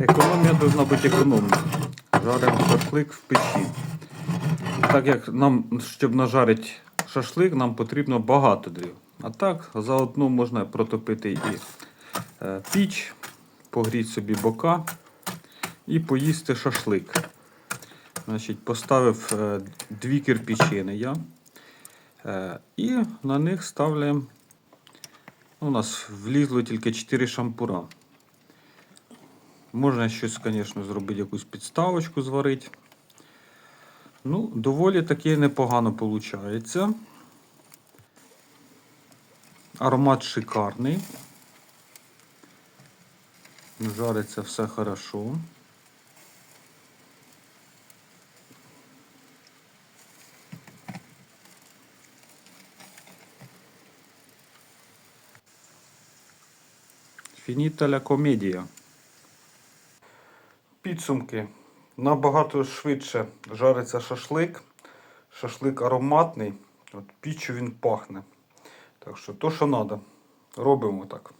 Економія повинна бути економною. Жаримо шашлик в печі. Так як нам, щоб нажарити шашлик, нам потрібно багато дрів. А так, заодно можна протопити і е, піч, погріти собі бока і поїсти шашлик. Значить, поставив е, дві кирпичини я. Е, і на них ставляємо. У нас влізло тільки 4 шампура. Можна щось, звісно, зробити, якусь підставочку зварити. Ну, доволі таки непогано виходить. Аромат шикарний. Жариться все хорошо. Фініта ля комедія. Підсумки. Набагато швидше жариться шашлик. Шашлик ароматний. От піччю він пахне. Так що то, що треба. Робимо так.